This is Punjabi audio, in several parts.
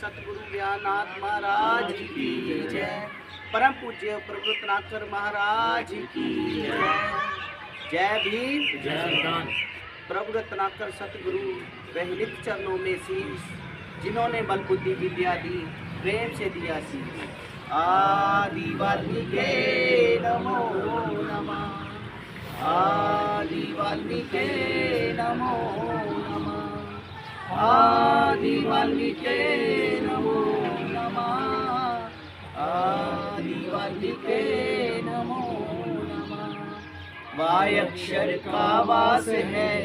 श्री 108 सतगुरु ज्ञाननाथ महाराज की जय। परम पूज्य प्रभुतनाथर महाराज की जय। जय भीम। जय प्रभु रत्नाकर सतगुरु वहलित चरणों में शीश जिन्होंने बल बुद्धि विद्या दी प्रेम से दिया शीश। आदि वाल्मीकि नमो नमः। आदि वाल्मीकि नमो नमः। आदि वाल्मीकि वाय अक्षर का वास है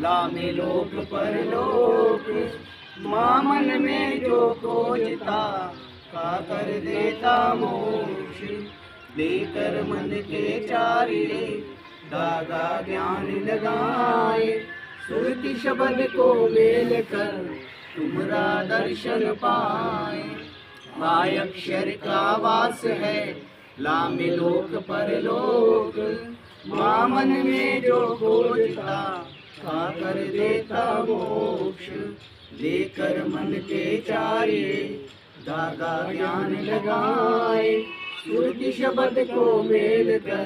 लामे लोक पर लोक माँ मन में जो खोजता का कर देता मोक्ष लेकर मन के चारे दादा ज्ञान लगाए सुरति शब्द को मेल कर तुमरा दर्शन पाए माय अक्षर का वास है लामे लोक पर लोक माँ मन में जो खोजता खा कर देता मोक्ष। लेकर मन के चारे दादा ज्ञान लगाए। सुरति शब्द को मेल कर,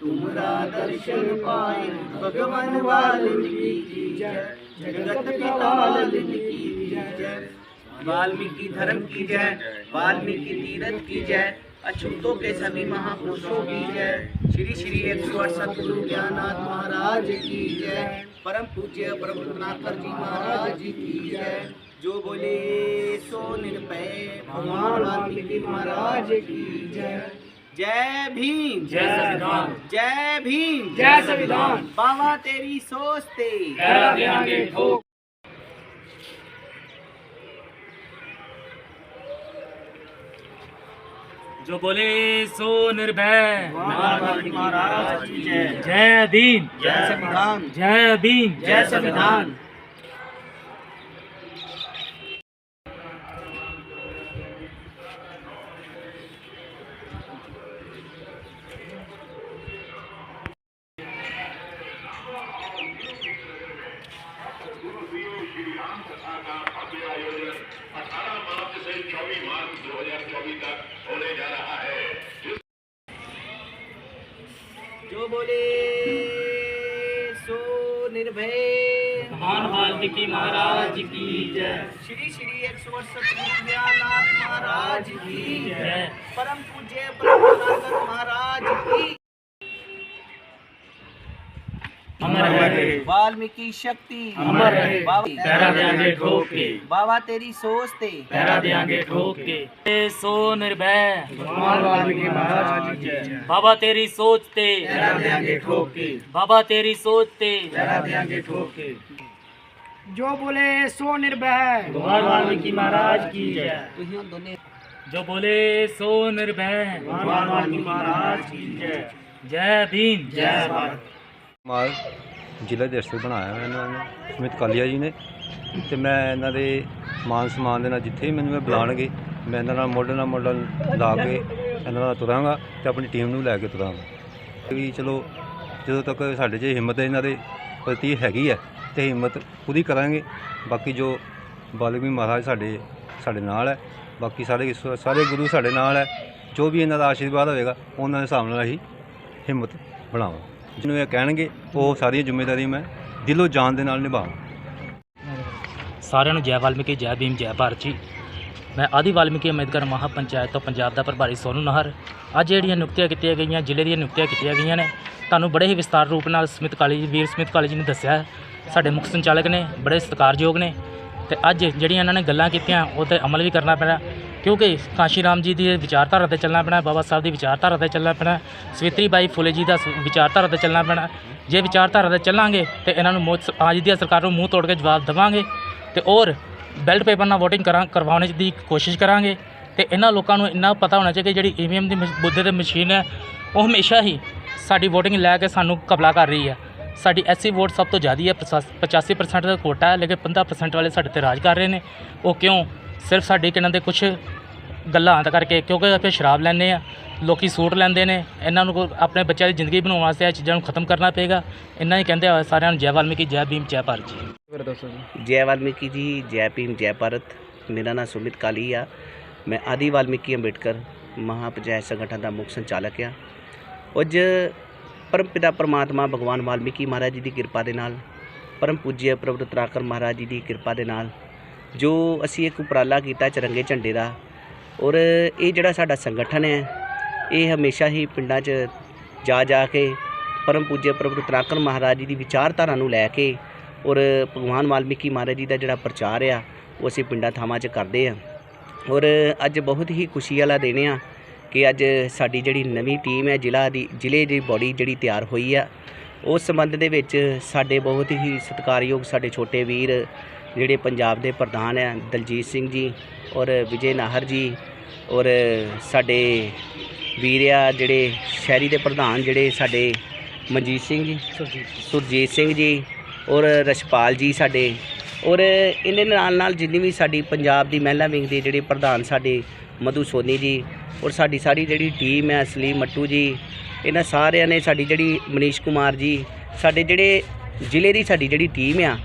तुमरा दर्शन पाए। भगवान वाल्मीकि की जय जगत पिता वाल्मीकि की जय। वाल्मीकि धर्म की जय, वाल्मीकि तीरथ की जय। अछूतों के सभी महापुरुषों की जय। श्री श्री एक सौ सतगुरु ज्ञाननाथ महाराज की जय। परम पूज्य प्रभुनाथर जी महाराज की जय। जो बोले सो निर्भय भगवान महाराज की जय। जय भीम। जय संविधान। जय भीम। जय संविधान। बाबा तेरी सोच ते पैरा देंगे ठोक जो बोले सो निर्भय। जय। जय भीम जय संविधान। जय भीम जय संविधान। अठारह मार्च से चौबीस मार्च 2024 तक होने जा रहा है। जो बोले सो निर्भय। भगवान वाल्मीकि महाराज की जय। श्री श्री एक सौ महाराज की जय। परम पूज्य महाराज की अमर रहे वाल्मीकि शक्ति। अमर रहे बाबा देंगे ठोक। के बाबा तेरी सोच ते। पैरा देंगे ठोक। के सो निर्भय। भगवान वाल्मीकि महाराज की जय। बाबा तेरी सोच ते। पैरा देंगे ठोक। के बाबा तेरी सोच ते। पैरा देंगे ठोक। के जो बोले सो निर्भय। भगवान वाल्मीकि महाराज की जय। जो बोले सो निर्भय। भगवान वाल्मीकि महाराज की जय। जय भीम। जय भारत। ਮਾਲ ਜ਼ਿਲ੍ਹਾ ਦੇ ਅਫਸਰ ਬਣਾਇਆ ਹੋਇਆ ਇਹਨਾਂ ਨੇ, ਸੁਮਿਤ ਕਾਲੀਆ ਜੀ ਨੇ। ਤੇ ਮੈਂ ਇਹਨਾਂ ਦੇ ਮਾਨ ਸਨਮਾਨ ਦੇ ਨਾਲ ਜਿੱਥੇ ਵੀ ਮੈਨੂੰ ਇਹ ਬੁਲਾਣਗੇ ਮੈਂ ਇਹਨਾਂ ਨਾਲ ਮੋਢੇ ਨਾਲ ਮੋਢਾ ਲਾ ਕੇ ਇਹਨਾਂ ਨਾਲ ਤੁਰਾਂਗਾ ਤੇ ਆਪਣੀ ਟੀਮ ਨੂੰ ਲੈ ਕੇ ਤੁਰਾਂਗਾ। ਵੀ ਚਲੋ, ਜਦੋਂ ਤੱਕ ਸਾਡੇ 'ਚ ਹਿੰਮਤ ਇਹਨਾਂ ਦੇ ਪ੍ਰਤੀ ਹੈਗੀ ਹੈ ਤੇ ਹਿੰਮਤ ਪੂਰੀ ਕਰਾਂਗੇ। ਬਾਕੀ ਜੋ ਬਾਲਮੀ ਮਹਾਰਾਜ ਸਾਡੇ ਸਾਡੇ ਨਾਲ ਹੈ, ਬਾਕੀ ਸਾਰੇ ਸਾਰੇ ਗੁਰੂ ਸਾਡੇ ਨਾਲ ਹੈ, ਜੋ ਵੀ ਇਹਨਾਂ ਦਾ ਆਸ਼ੀਰਵਾਦ ਹੋਵੇਗਾ, ਉਹਨਾਂ ਦੇ ਹਿਸਾਬ ਨਾਲ ਅਸੀਂ ਹਿੰਮਤ ਬਣਾਵਾਂਗੇ। ਜਿਹਨੂੰ ਇਹ ਕਹਿਣਗੇ, ਉਹ ਸਾਰੀਆਂ ਜ਼ਿੰਮੇਵਾਰੀ ਮੈਂ ਦਿਲੋਂ ਜਾਨ ਦੇ ਨਾਲ ਨਿਭਾਵਾਂ। ਸਾਰਿਆਂ ਨੂੰ ਜੈ ਵਾਲਮੀਕੀ, ਜੈ ਭੀਮ, ਜੈ ਭਾਰਤ ਜੀ। ਮੈਂ ਆਦੀ ਵਾਲਮੀਕੀ ਅੰਬੇਦਕਰ ਮਹਾ ਪੰਚਾਇਤ ਤੋਂ ਪੰਜਾਬ ਦਾ ਪ੍ਰਭਾਰੀ ਸੋਨੂ ਨਹਰ। ਅੱਜ ਜਿਹੜੀਆਂ ਨਿਯੁਕਤੀਆਂ ਕੀਤੀਆਂ ਗਈਆਂ, ਜ਼ਿਲ੍ਹੇ ਦੀਆਂ ਨਿਯੁਕਤੀਆਂ ਕੀਤੀਆਂ ਗਈਆਂ ਨੇ, ਤੁਹਾਨੂੰ ਬੜੇ ਹੀ ਵਿਸਤਾਰ ਰੂਪ ਨਾਲ ਸਮਿਤ ਕਾਲਜ ਵੀਰ ਸਮਿਤ ਕਾਲਜ ਜੀ ਨੇ ਦੱਸਿਆ ਹੈ। ਸਾਡੇ ਮੁੱਖ ਸੰਚਾਲਕ ਨੇ, ਬੜੇ ਸਤਿਕਾਰਯੋਗ ਨੇ। ਤੇ ਅੱਜ ਜਿਹੜੀਆਂ ਇਹਨਾਂ ਨੇ ਗੱਲਾਂ ਕੀਤੀਆਂ, ਉਹ ਤੇ ਅਮਲ ਵੀ ਕਰਨਾ ਪੈਣਾ। ਕਿਉਂਕਿ ਕਾਸ਼ੀ ਰਾਮ ਜੀ ਦੀ ਵਿਚਾਰਧਾਰਾ ਤੇ ਚੱਲਣਾ ਪੈਣਾ, ਬਾਬਾ ਸਾਹਿਬ ਦੀ ਵਿਚਾਰਧਾਰਾ ਤੇ ਚੱਲਣਾ ਪੈਣਾ, ਸਵਿਤਰੀ ਬਾਈ ਫੁਲੇ ਜੀ ਦਾ ਵਿਚਾਰਧਾਰਾ ਤੇ ਚੱਲਣਾ ਪੈਣਾ। ਜੇ ਵਿਚਾਰਧਾਰਾ ਤੇ ਚੱਲਾਂਗੇ ਤੇ ਇਹਨਾਂ ਨੂੰ ਮੋਦ- ਅੱਜ ਦੀ ਸਰਕਾਰ ਨੂੰ ਮੂੰਹ ਤੋੜ ਕੇ ਜਵਾਬ ਦੇਵਾਂਗੇ ਤੇ ਔਰ ਬੈਲਟ ਪੇਪਰ ਨਾਲ VOTING ਕਰਾਂ ਕਰਵਾਉਣ ਦੀ ਕੋਸ਼ਿਸ਼ ਕਰਾਂਗੇ ਤੇ ਇਹਨਾਂ ਲੋਕਾਂ ਨੂੰ ਇੰਨਾ ਪਤਾ ਹੋਣਾ ਚਾਹੀਦਾ ਕਿ ਜਿਹੜੀ ਈਵੀਐਮ ਦੀ ਮਸ਼- ਬੁੱਧੇ ਤੇ ਮਸ਼ੀਨ ਹੈ, ਉਹ ਹਮੇਸ਼ਾ ਹੀ ਸਾਡੀ VOTING ਲੈ ਕੇ ਸਾਨੂੰ ਕਬਲਾ ਕਰ ਰਹੀ ਹੈ। ਸਾਡੀ ਐਸਸੀ ਵੋਟ ਸਭ ਤੋਂ ਜ਼ਿਆਦਾ ਹੈ 85% ਦਾ ਕੋਟਾ ਹੈ, ਲੇਕਿਨ 15% ਵਾਲੇ ਸਾਡੇ ਤੇ ਰਾਜ ਕਰ ਰਹੇ ਨੇ। ਉਹ ਕਿਉਂ? ਸਿਰਫ ਸਾਡੀ ਕਿਨਾਂ ਦੇ ਕੁਝ ਗੱਲਾਂ ਤਾਂ ਕਰਕੇ ਕਿਉਂਕਿ ਆਪਾਂ ਸ਼ਰਾਬ ਲੈਂਦੇ ਆ ਲੋਕੀ ਸੂਟ ਲੈਂਦੇ ਨੇ ਇਹਨਾਂ ਨੂੰ ਆਪਣੇ ਬੱਚਿਆਂ ਦੀ ਜ਼ਿੰਦਗੀ ਬਣਾਉਣ ਵਾਸਤੇ ਇਹ ਚੀਜ਼ਾਂ ਨੂੰ ਖਤਮ ਕਰਨਾ ਪਏਗਾ। ਇੰਨਾ ਹੀ ਕਹਿੰਦੇ ਆ ਸਾਰਿਆਂ ਨੂੰ ਜੈ ਵਾਲਮੀਕੀ ਜੈ ਭੀਮ ਜੈ ਭਾਰਤ ਜੀ। ਜੈ। ਵਾਲਮੀਕੀ ਜੀ ਜੈ ਭੀਮ ਜੈ ਭਾਰਤ। ਮੇਰਾ ਨਾਮ ਸੁਮਿਤ ਕਾਲੀ ਆ। ਮੈਂ ਆਦੀ ਵਾਲਮੀਕੀ ਅੰਬੇਡਕਰ ਮਹਾਪੰਚਾਇਤ ਸੰਗਠਨ ਦਾ ਮੁੱਖ ਸੰਚਾਲਕ ਆ। ਅੱਜ ਪਰਮਪਿਤਾ ਪਰਮਾਤਮਾ ਭਗਵਾਨ ਵਾਲਮੀਕੀ ਮਹਾਰਾਜ ਜੀ ਦੀ ਕਿਰਪਾ ਦੇ ਨਾਲ ਪਰਮ ਪੂਜਯ ਪ੍ਰਭੂ ਤਰਾਕਰ ਮਹਾਰਾਜ ਜੀ ਦੀ ਕਿਰਪਾ ਦੇ ਨਾਲ ਜੋ ਅਸੀਂ ਇੱਕ ਉਪਰਾਲਾ ਕੀਤਾ ਚਰੰਗੇ ਝੰਡੇ ਦਾ, ਔਰ ਇਹ ਜਿਹੜਾ ਸਾਡਾ ਸੰਗਠਨ ਹੈ, ਇਹ ਹਮੇਸ਼ਾ ਹੀ ਪਿੰਡਾਂ 'ਚ ਜਾ ਜਾ ਕੇ ਪਰਮ ਪੂਜ්य ਪ੍ਰਭੂ ਤਰਾਕਰ ਮਹਾਰਾਜ ਜੀ ਦੀ ਵਿਚਾਰਧਾਰਾ ਨੂੰ ਲੈ ਕੇ, ਔਰ ਭਗਵਾਨ ਵਾਲਮੀਕੀ ਮਹਾਰਾਜ ਜੀ ਦਾ ਜਿਹੜਾ ਪ੍ਰਚਾਰ ਆ, ਉਹ ਅਸੀਂ ਪਿੰਡਾਂ ਥਾਵਾਂ 'ਚ ਕਰਦੇ ਆ ਔਰ ਅੱਜ ਬਹੁਤ ਹੀ ਖੁਸ਼ੀ ਵਾਲਾ ਦਿਨ ਆ ਕਿ ਅੱਜ ਸਾਡੀ ਜਿਹੜੀ ਨਵੀਂ ਟੀਮ ਹੈ, ਜ਼ਿਲ੍ਹਾ ਦੀ, ਜ਼ਿਲ੍ਹੇ ਦੀ ਬੋਡੀ ਜਿਹੜੀ ਤਿਆਰ ਹੋਈ ਆ, ਉਸ ਸੰਬੰਧ ਦੇ ਵਿੱਚ ਸਾਡੇ ਬਹੁਤ ਹੀ ਸਤਿਕਾਰਯੋਗ ਸਾਡੇ ਛੋਟੇ ਵੀਰ ਜਿਹੜੇ ਪੰਜਾਬ ਦੇ ਪ੍ਰਧਾਨ ਆ ਦਲਜੀਤ ਸਿੰਘ ਜੀ ਔਰ ਵਿਜੇ ਨਾਹਰ ਜੀ ਔਰ ਸਾਡੇ ਵੀਰ ਆ ਜਿਹੜੇ ਸ਼ਹਿਰੀ ਦੇ ਪ੍ਰਧਾਨ ਜਿਹੜੇ ਸਾਡੇ ਮਨਜੀਤ ਸਿੰਘ ਜੀ ਸੁਰਜੀਤ ਸਿੰਘ। ਜੀ ਔਰ ਰਸ਼ਪਾਲ ਜੀ ਸਾਡੇ ਔਰ ਇਹਦੇ ਨਾਲ ਨਾਲ ਜਿੰਨੀ ਵੀ ਸਾਡੀ ਪੰਜਾਬ ਦੀ ਮਹਿਲਾ ਵਿੰਗ ਦੇ ਜਿਹੜੇ ਪ੍ਰਧਾਨ ਸਾਡੇ ਮਧੂ ਸੋਨੀ ਜੀ ਔਰ ਸਾਡੀ ਸਾਰੀ ਜਿਹੜੀ ਟੀਮ ਹੈ ਸਲੀਮ ਮੱਟੂ ਜੀ ਇਹਨਾਂ ਸਾਰਿਆਂ ਨੇ ਸਾਡੀ ਜਿਹੜੀ ਮਨੀਸ਼ ਕੁਮਾਰ ਜੀ ਸਾਡੇ ਜਿਹੜੇ ਜ਼ਿਲ੍ਹੇ ਦੀ ਸਾਡੀ ਜਿਹੜੀ ਟੀਮ ਆ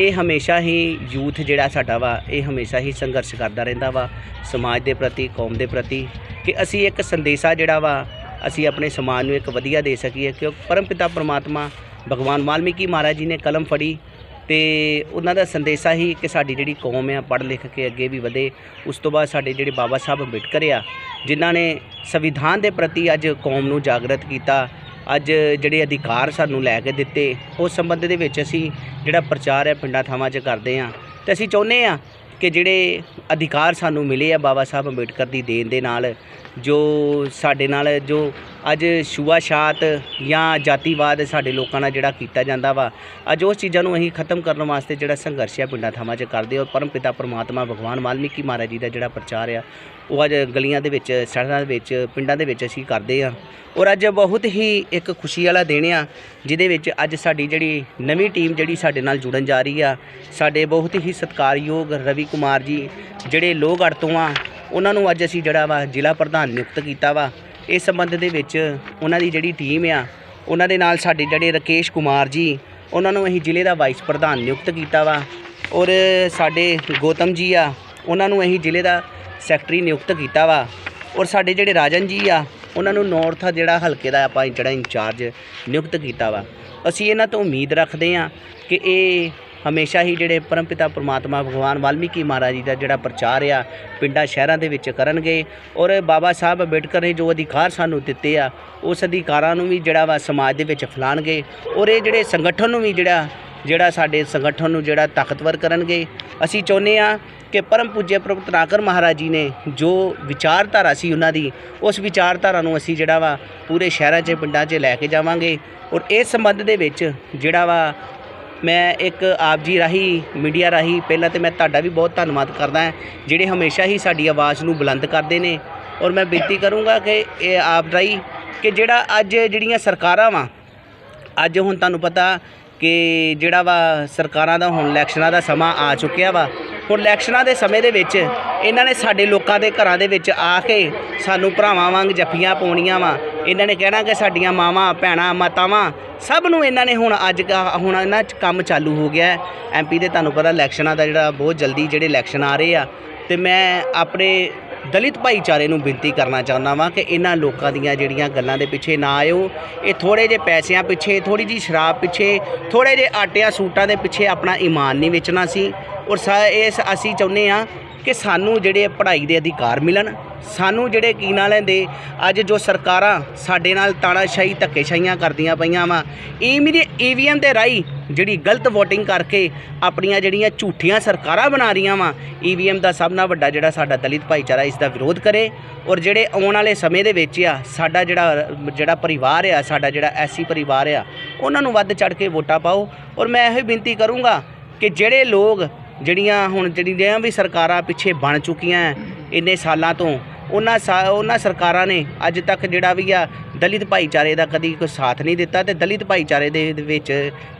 ਇਹ ਹਮੇਸ਼ਾ ਹੀ ਯੂਥ ਜਿਹੜਾ ਸਾਡਾ ਵਾ, ਇਹ ਹਮੇਸ਼ਾ ਹੀ ਸੰਘਰਸ਼ ਕਰਦਾ ਰਹਿੰਦਾ ਵਾ, ਸਮਾਜ ਦੇ ਪ੍ਰਤੀ, ਕੌਮ ਦੇ ਪ੍ਰਤੀ, ਕਿ ਅਸੀਂ ਇੱਕ ਸੰਦੇਸ਼ਾ ਜਿਹੜਾ ਵਾ, ਅਸੀਂ ਆਪਣੇ ਸਮਾਜ ਨੂੰ ਇੱਕ ਵਧੀਆ ਦੇ ਸਕੀਏ ਕਿਉਂ ਪਰਮਪਿਤਾ ਪਰਮਾਤਮਾ, ਭਗਵਾਨ ਵਾਲਮੀਕੀ ਮਹਾਰਾਜ ਜੀ ਨੇ ਕਲਮ ਫੜੀ, ਤੇ ਉਹਨਾਂ ਦਾ ਸੰਦੇਸ਼ਾ ਹੀ ਕਿ ਸਾਡੀ ਜਿਹੜੀ ਕੌਮ ਆ, ਪੜ੍ਹ ਲਿਖ ਕੇ ਅੱਗੇ ਵੀ ਵਧੇ, ਉਸ ਤੋਂ ਬਾਅਦ ਸਾਡੇ ਜਿਹੜੇ ਬਾਬਾ ਸਾਹਿਬ ਅੰਬੇਡਕਰ ਆ, ਜਿਨ੍ਹਾਂ ਨੇ ਸੰਵਿਧਾਨ ਦੇ ਪ੍ਰਤੀ ਅੱਜ ਕੌਮ ਨੂੰ ਜਾਗਰਤ ਕੀਤਾ ਅੱਜ ਜਿਹੜੇ ਅਧਿਕਾਰ ਸਾਨੂੰ ਲੈ ਕੇ ਦਿੱਤੇ, ਉਸ ਸੰਬੰਧ ਦੇ ਵਿੱਚ ਅਸੀਂ ਜਿਹੜਾ ਪ੍ਰਚਾਰ ਹੈ ਪਿੰਡਾਂ ਥਾਵਾਂ 'ਚ ਕਰਦੇ ਆ ਤੇ ਅਸੀਂ ਚਾਹੁੰਦੇ ਆ ਕਿ ਜਿਹੜੇ ਅਧਿਕਾਰ ਸਾਨੂੰ ਮਿਲੇ ਆ ਬਾਬਾ ਸਾਹਿਬ ਅੰਬੇਡਕਰ ਦੀ ਦੇਣ ਦੇ ਨਾਲ, ਜੋ ਸਾਡੇ ਨਾਲ ਜੋ ਅੱਜ ਛੂਆਛਾਤ ਜਾਂ ਜਾਤੀਵਾਦ ਸਾਡੇ ਲੋਕਾਂ ਨਾਲ ਜਿਹੜਾ ਕੀਤਾ ਜਾਂਦਾ ਵਾ, ਅੱਜ ਉਸ ਚੀਜ਼ਾਂ ਨੂੰ ਅਸੀਂ ਖਤਮ ਕਰਨ ਵਾਸਤੇ ਜਿਹੜਾ ਸੰਘਰਸ਼ ਆ ਪਿੰਡਾਂ ਥਾਵਾਂ 'ਚ ਕਰਦੇ ਔਰ ਪਰਮ ਪਿਤਾ ਪਰਮਾਤਮਾ ਭਗਵਾਨ ਵਾਲਮੀਕੀ ਮਹਾਰਾਜ ਜੀ ਦਾ ਜਿਹੜਾ ਪ੍ਰਚਾਰ ਆ, ਉਹ ਅੱਜ ਗਲੀਆਂ ਦੇ ਵਿੱਚ ਸੜਕਾਂ ਦੇ ਵਿੱਚ, ਪਿੰਡਾਂ ਦੇ ਵਿੱਚ ਅਸੀਂ ਕਰਦੇ ਆ ਔਰ ਅੱਜ ਬਹੁਤ ਹੀ ਇੱਕ ਖੁਸ਼ੀ ਵਾਲਾ ਦਿਨ ਆ, ਜਿਹਦੇ ਵਿੱਚ ਅੱਜ ਸਾਡੀ ਜਿਹੜੀ ਨਵੀਂ ਟੀਮ ਜਿਹੜੀ ਸਾਡੇ ਨਾਲ ਜੁੜਨ ਜਾ ਰਹੀ ਆ, ਸਾਡੇ ਬਹੁਤ ਹੀ ਸਤਿਕਾਰਯੋਗ ਰਵੀ ਕੁਮਾਰ ਜੀ, ਜਿਹੜੇ ਲੋਹਗੜ੍ਹ ਤੋਂ ਆ, ਉਹਨਾਂ ਨੂੰ ਅੱਜ ਅਸੀਂ ਜਿਹੜਾ ਵਾ ਜ਼ਿਲ੍ਹਾ ਪ੍ਰਧਾਨ ਨਿਯੁਕਤ ਕੀਤਾ ਵਾ। ਇਸ ਸੰਬੰਧ ਦੇ ਵਿੱਚ ਉਹਨਾਂ ਦੀ ਜਿਹੜੀ ਟੀਮ ਆ, ਉਹਨਾਂ ਦੇ ਨਾਲ ਸਾਡੇ ਜਿਹੜੇ ਰਕੇਸ਼ ਕੁਮਾਰ ਜੀ, ਉਹਨਾਂ ਨੂੰ ਅਸੀਂ ਜ਼ਿਲ੍ਹੇ ਦਾ ਵਾਈਸ ਪ੍ਰਧਾਨ ਨਿਯੁਕਤ ਕੀਤਾ ਵਾ। ਔਰ ਸਾਡੇ ਗੌਤਮ ਜੀ ਆ, ਉਹਨਾਂ ਨੂੰ ਅਸੀਂ ਜ਼ਿਲ੍ਹੇ ਦਾ ਸੈਕਟਰੀ ਨਿਯੁਕਤ ਕੀਤਾ ਵਾ। ਔਰ ਸਾਡੇ ਜਿਹੜੇ ਰਾਜਨ ਜੀ ਆ, ਉਹਨਾਂ ਨੂੰ ਨੌਰਥ ਜਿਹੜਾ ਹਲਕੇ ਦਾ ਆਪਾਂ ਜਿਹੜਾ ਇੰਚਾਰਜ ਨਿਯੁਕਤ ਕੀਤਾ ਵਾ। ਅਸੀਂ ਇਹਨਾਂ ਤੋਂ ਉਮੀਦ ਰੱਖਦੇ ਆ ਕਿ ਇਹ ਹਮੇਸ਼ਾ ਹੀ ਜਿਹੜੇ ਪਰਮਪਿਤਾ ਪ੍ਰਮਾਤਮਾ ਭਗਵਾਨ ਵਾਲਮੀਕੀ ਮਹਾਰਾਜ ਜੀ ਦਾ ਜਿਹੜਾ ਪ੍ਰਚਾਰ ਆ, ਪਿੰਡਾਂ ਸ਼ਹਿਰਾਂ ਦੇ ਵਿੱਚ ਕਰਨਗੇ ਔਰ ਬਾਬਾ ਸਾਹਿਬ ਅੰਬੇਡਕਰ ਨੇ ਜੋ ਅਧਿਕਾਰ ਸਾਨੂੰ ਦਿੱਤੇ ਆ, ਉਸ ਅਧਿਕਾਰਾਂ ਨੂੰ ਵੀ ਜਿਹੜਾ ਵਾ ਸਮਾਜ ਦੇ ਵਿੱਚ ਫੈਲਾਣਗੇ ਔਰ ਇਹ ਜਿਹੜੇ ਸੰਗਠਨ ਨੂੰ ਵੀ ਜਿਹੜਾ ਜਿਹੜਾ ਸਾਡੇ ਸੰਗਠਨ ਨੂੰ ਜਿਹੜਾ ਤਾਕਤਵਰ ਕਰਨਗੇ। ਅਸੀਂ ਚਾਹੁੰਦੇ ਆ ਕਿ ਪਰਮ ਪੂਜ්य ਪ੍ਰਭੂ ਤਨਾਕਰ ਮਹਾਰਾਜ ਜੀ ਨੇ ਜੋ ਵਿਚਾਰਧਾਰਾ ਸੀ ਉਹਨਾਂ ਦੀ, ਉਸ ਵਿਚਾਰਧਾਰਾ ਨੂੰ ਅਸੀਂ ਜਿਹੜਾ ਵਾ ਪੂਰੇ ਸ਼ਹਿਰਾਂ 'ਚ, ਪਿੰਡਾਂ 'ਚ ਲੈ ਕੇ ਜਾਵਾਂਗੇ ਔਰ ਇਸ ਸੰਬੰਧ ਦੇ ਵਿੱਚ ਜਿਹੜਾ ਵਾ ਮੈਂ ਇੱਕ ਆਪ ਜੀ ਰਾਹੀਂ, ਮੀਡੀਆ ਰਾਹੀਂ ਪਹਿਲਾਂ ਤਾਂ ਮੈਂ ਤੁਹਾਡਾ ਵੀ ਬਹੁਤ ਧੰਨਵਾਦ ਕਰਦਾ ਜਿਹੜੇ ਹਮੇਸ਼ਾ ਹੀ ਸਾਡੀ ਆਵਾਜ਼ ਨੂੰ ਬੁਲੰਦ ਕਰਦੇ ਨੇ। ਔਰ ਮੈਂ ਬੇਨਤੀ ਕਰੂੰਗਾ ਕਿ ਇਹ ਆਪ ਰਾਹੀਂ ਕਿ ਜਿਹੜਾ ਅੱਜ ਜਿਹੜੀਆਂ ਸਰਕਾਰਾਂ ਵਾ, ਅੱਜ ਹੁਣ ਤੁਹਾਨੂੰ ਪਤਾ ਕਿ ਜਿਹੜਾ ਵਾ ਸਰਕਾਰਾਂ ਦਾ ਹੁਣ ਇਲੈਕਸ਼ਨਾਂ ਦਾ ਸਮਾਂ ਆ ਚੁੱਕਿਆ ਵਾ ਹੁਣ ਇਲੈਕਸ਼ਨਾਂ ਦੇ ਸਮੇਂ ਦੇ ਵਿੱਚ ਇਹਨਾਂ ਨੇ ਸਾਡੇ ਲੋਕਾਂ ਦੇ ਘਰਾਂ ਦੇ ਵਿੱਚ ਆ ਕੇ ਸਾਨੂੰ ਭਰਾਵਾਂ ਵਾਂਗ ਜੱਫੀਆਂ ਪਾਉਣੀਆਂ ਵਾ। ਇਹਨਾਂ ਨੇ ਕਹਿਣਾ ਕਿ ਸਾਡੀਆਂ ਮਾਵਾਂ, ਭੈਣਾਂ, ਮਾਤਾਵਾਂ ਸਭ ਨੂੰ ਇਹਨਾਂ ਨੇ ਹੁਣ ਅੱਜ ਕ- ਹੁਣ ਇਹਨਾਂ 'ਚ ਕੰਮ ਚਾਲੂ ਹੋ ਗਿਆ ਐਮਪੀ ਦੇ ਤੁਹਾਨੂੰ ਪਤਾ ਇਲੈਕਸ਼ਨਾਂ ਦਾ ਜਿਹੜਾ ਬਹੁਤ ਜਲਦੀ ਜਿਹੜੇ ਇਲੈਕਸ਼ਨ ਆ ਰਹੇ ਆ। ਤੇ ਮੈਂ ਆਪਣੇ ਦਲਿਤ ਭਾਈਚਾਰੇ ਨੂੰ ਬੇਨਤੀ ਕਰਨਾ ਚਾਹੁੰਦਾ ਵਾਂ ਕਿ ਇਹਨਾਂ ਲੋਕਾਂ ਦੀਆਂ ਜਿਹੜੀਆਂ ਗੱਲਾਂ ਦੇ ਪਿੱਛੇ ਨਾ ਆਇਓ। ਇਹ ਥੋੜੇ ਜਿਹੇ ਪੈਸਿਆਂ ਪਿੱਛੇ ਥੋੜੀ ਜੀ ਸ਼ਰਾਬ ਪਿੱਛੇ ਥੋੜੇ ਜਿਹੇ ਆਟਿਆਂ ਸੂਟਾਂ ਦੇ ਪਿੱਛੇ ਆਪਣਾ ਈਮਾਨ ਨਹੀਂ ਵੇਚਣਾ ਸੀ। ਔਰ ਸਾ, ਇਸ ਅਸੀਂ ਚਾਹੁੰਦੇ ਆ ਕਿ ਸਾਨੂੰ ਜਿਹੜੇ ਪੜ੍ਹਾਈ ਦੇ ਅਧਿਕਾਰ ਮਿਲਣ, ਸਾਨੂੰ ਜਿਹੜੇ ਕੀ ਨਾਲ ਲੈਂਦੇ, ਅੱਜ ਜੋ ਸਰਕਾਰਾਂ ਸਾਡੇ ਨਾਲ ਤਾਣਾਸ਼ਾਹੀ ਧੱਕੇਸ਼ਾਹੀਆਂ ਕਰਦੀਆਂ ਪਈਆਂ ਵਾ ਈਮੀਡੀ ਈਵੀਐਮ ਦੇ ਰਾਹੀਂ ਜਿਹੜੀ ਗਲਤ VOTING ਕਰਕੇ ਆਪਣੀਆਂ ਜਿਹੜੀਆਂ ਝੂਠੀਆਂ ਸਰਕਾਰਾਂ ਬਣਾ ਰਹੀਆਂ ਵਾ ਈਵੀਐਮ ਦਾ ਸਭ ਨਾਲ ਵੱਡਾ ਜਿਹੜਾ ਸਾਡਾ ਦਲਿਤ ਭਾਈਚਾਰਾ ਇਸ ਦਾ ਵਿਰੋਧ ਕਰੇ ਔਰ ਜਿਹੜੇ ਆਉਣ ਵਾਲੇ ਸਮੇਂ ਦੇ ਵਿੱਚ ਆ, ਸਾਡਾ ਜਿਹੜਾ ਜਿਹੜਾ ਪਰਿਵਾਰ ਆ, ਸਾਡਾ ਜਿਹੜਾ ਐਸੀ ਪਰਿਵਾਰ ਆ, ਉਹਨਾਂ ਨੂੰ ਵੱਧ ਚੜ ਕੇ ਵੋਟਾਂ ਪਾਓ ਔਰ ਮੈਂ ਇਹੋ ਬੇਨਤੀ ਕਰੂੰਗਾ ਕਿ ਜਿਹੜੇ ਲੋਕ ਜਿਹੜੀਆਂ ਹੁਣ ਜਿਹੜੀਆਂ ਵੀ ਸਰਕਾਰਾਂ ਪਿੱਛੇ ਬਣ ਚੁੱਕੀਆਂ, ਇੰਨੇ ਸਾਲਾਂ ਤੋਂ ਉਹਨਾਂ ਸਾ- ਉਹਨਾਂ ਸਰਕਾਰਾਂ ਨੇ ਅੱਜ ਤੱਕ ਜਿਹੜਾ ਵੀ ਆ ਦਲਿਤ ਭਾਈਚਾਰੇ ਦਾ ਕਦੀ ਕੋਈ ਸਾਥ ਨਹੀਂ ਦਿੱਤਾ ਤੇ ਦਲਿਤ ਭਾਈਚਾਰੇ ਦੇ ਦੇ ਵਿੱਚ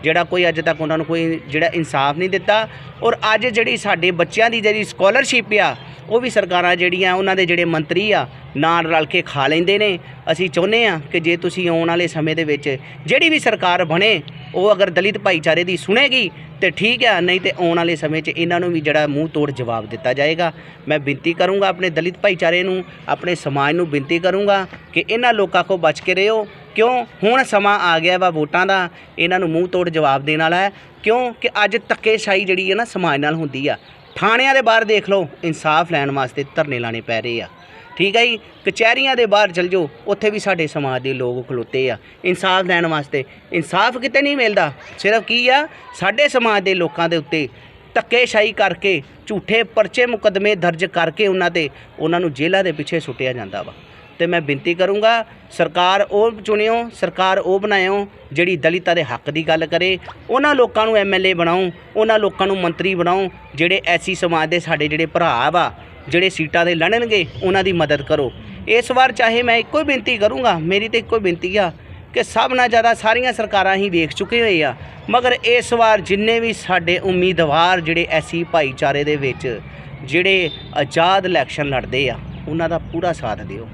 ਜਿਹੜਾ ਕੋਈ ਅੱਜ ਤੱਕ ਉਹਨਾਂ ਨੂੰ ਕੋਈ ਜਿਹੜਾ ਇਨਸਾਫ ਨਹੀਂ ਦਿੱਤਾ ਔਰ ਅੱਜ ਜਿਹੜੀ ਸਾਡੇ ਬੱਚਿਆਂ ਦੀ ਜਿਹੜੀ ਸਕਾਲਰਸ਼ਿਪ ਆ, ਉਹ ਵੀ ਸਰਕਾਰਾਂ ਜਿਹੜੀਆਂ ਉਹਨਾਂ ਦੇ ਜਿਹੜੇ ਮੰਤਰੀ ਆ, ਨਾਲ ਰਲ ਕੇ ਖਾ ਲੈਂਦੇ ਨੇ। ਅਸੀਂ ਚਾਹੁੰਦੇ ਆ ਕਿ ਜੇ ਤੁਸੀਂ ਆਉਣ ਵਾਲੇ ਸਮੇਂ ਦੇ ਵਿੱਚ ਜਿਹੜੀ ਵੀ ਸਰਕਾਰ ਬਣੇ, ਉਹ ਅਗਰ ਦਲਿਤ ਭਾਈਚਾਰੇ ਦੀ ਸੁਣੇਗੀ ਤੇ ਠੀਕ ਹੈ ਨਹੀਂ ਤੇ ਆਉਣ ਵਾਲੇ ਸਮੇਂ 'ਚ ਇਹਨਾਂ ਨੂੰ ਵੀ ਜਿਹੜਾ ਮੂੰਹ ਤੋੜ ਜਵਾਬ ਦਿੱਤਾ ਜਾਏਗਾ। ਮੈਂ ਬੇਨਤੀ ਕਰੂੰਗਾ ਆਪਣੇ ਦਲਿਤ ਭਾਈਚਾਰੇ ਨੂੰ, ਆਪਣੇ ਸਮਾਜ ਨੂੰ ਬੇਨਤੀ ਕਰੂੰਗਾ ਕਿ ਇਹਨਾਂ ਲੋਕਾਂ ਕੋ ਬਚ ਕੇ ਰਹੋ। ਕਿਉਂ? ਹੁਣ ਸਮਾਂ ਆ ਗਿਆ ਵਾ ਵੋਟਾਂ ਦਾ, ਇਹਨਾਂ ਨੂੰ ਮੂੰਹ ਤੋੜ ਜਵਾਬ ਦੇਣ ਵਾਲਾ ਹੈ। ਕਿਉਂ? ਕਿ ਅੱਜ ਧੱਕੇਸ਼ਾਹੀ ਜਿਹੜੀ ਹੈ ਨਾ ਸਮਾਜ ਨਾਲ ਹੁੰਦੀ ਆ। ਥਾਣਿਆਂ ਦੇ ਬਾਹਰ ਦੇਖ ਲਓ, ਇਨਸਾਫ ਲੈਣ ਵਾਸਤੇ ਧਰਨੇ ਲਾਣੇ ਪੈ ਰਹੇ ਆ। ਠੀਕ ਹੈ ਜੀ? ਕਚਹਿਰੀਆਂ ਦੇ ਬਾਹਰ ਚਲ ਜਾਓ, ਉੱਥੇ ਵੀ ਸਾਡੇ ਸਮਾਜ ਦੇ ਲੋਕ ਖਲੋਤੇ ਆ। ਇਨਸਾਫ ਦੇਣ ਵਾਸਤੇ। ਇਨਸਾਫ ਕਿਤੇ ਨਹੀਂ ਮਿਲਦਾ। ਸਿਰਫ ਕੀ ਆ? ਸਾਡੇ ਸਮਾਜ ਦੇ ਲੋਕਾਂ ਦੇ ਉੱਤੇ ਧੱਕੇਸ਼ਾਹੀ ਕਰਕੇ, ਝੂਠੇ ਪਰਚੇ ਮੁਕੱਦਮੇ ਦਰਜ ਕਰਕੇ ਉਹਨਾਂ ਤੇ ਉਹਨਾਂ ਨੂੰ ਜੇਲ੍ਹਾਂ ਦੇ ਪਿੱਛੇ ਸੁੱਟਿਆ ਜਾਂਦਾ ਵਾ। ਤੇ ਮੈਂ ਬੇਨਤੀ ਕਰੂੰਗਾ, ਸਰਕਾਰ ਉਹ ਚੁਣਿਓ, ਸਰਕਾਰ ਉਹ ਬਣਾਇਓ, ਜਿਹੜੀ ਦਲਿਤਾਂ ਦੇ ਹੱਕ ਦੀ ਗੱਲ ਕਰੇ। ਉਹਨਾਂ ਲੋਕਾਂ ਨੂੰ ਐਮਐਲਏ ਬਣਾਓ, ਉਹਨਾਂ ਲੋਕਾਂ ਨੂੰ ਮੰਤਰੀ ਬਣਾਓ, ਜਿਹੜੇ ਐਸੀ ਸਮਾਜ ਦੇ ਸਾਡੇ ਜਿਹੜੇ ਭਰਾ ਵਾ ਜਿਹੜੇ ਸੀਟਾਂ ਦੇ ਲੜਨਗੇ, ਉਹਨਾਂ ਦੀ ਮਦਦ ਕਰੋ। ਇਸ ਵਾਰ ਚਾਹੇ ਮੈਂ ਇੱਕੋ ਹੀ ਬੇਨਤੀ ਕਰੂੰਗਾ, ਮੇਰੀ ਤੇ ਇੱਕੋ ਹੀ ਬੇਨਤੀ ਆ ਕਿ ਸਭ ਨਾਲ ਜ਼ਿਆਦਾ ਸਾਰੀਆਂ ਸਰਕਾਰਾਂ ਹੀ ਵੇਖ ਚੁੱਕੇ ਹੋਏ ਆ। ਮਗਰ ਇਸ ਵਾਰ ਜਿੰਨੇ ਵੀ ਸਾਡੇ ਉਮੀਦਵਾਰ ਜਿਹੜੇ ਐਸੀ ਭਾਈਚਾਰੇ ਦੇ ਵਿੱਚ ਜਿਹੜੇ ਆਜ਼ਾਦ ਇਲੈਕਸ਼ਨ ਲੜਦੇ ਆ, ਉਹਨਾਂ ਦਾ ਪੂਰਾ ਸਾਥ ਦਿਓ।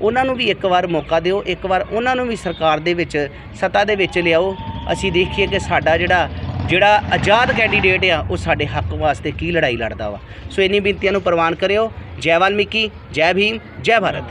ਉਹਨਾਂ ਨੂੰ ਵੀ ਇੱਕ ਵਾਰ ਮੌਕਾ ਦਿਓ, ਇੱਕ ਵਾਰ ਉਹਨਾਂ ਨੂੰ ਵੀ ਸਰਕਾਰ ਦੇ ਵਿੱਚ, ਸੱਤਾ ਦੇ ਵਿੱਚ ਲਿਆਓ। ਅਸੀਂ ਦੇਖੀਏ ਕਿ ਸਾਡਾ ਜਿਹੜਾ ਜਿਹੜਾ ਆਜ਼ਾਦ ਕੈਂਡੀਡੇਟ ਆ, ਉਹ ਸਾਡੇ ਹੱਕ ਵਾਸਤੇ ਕੀ ਲੜਾਈ ਲੜਦਾ ਵਾ। ਸੋ ਇੰਨੀ ਬੇਨਤੀਆਂ ਨੂੰ ਪ੍ਰਵਾਨ ਕਰਿਓ। ਜੈ ਵਾਲਮੀਕੀ, ਜੈ ਭੀਮ, ਜੈ ਭਾਰਤ।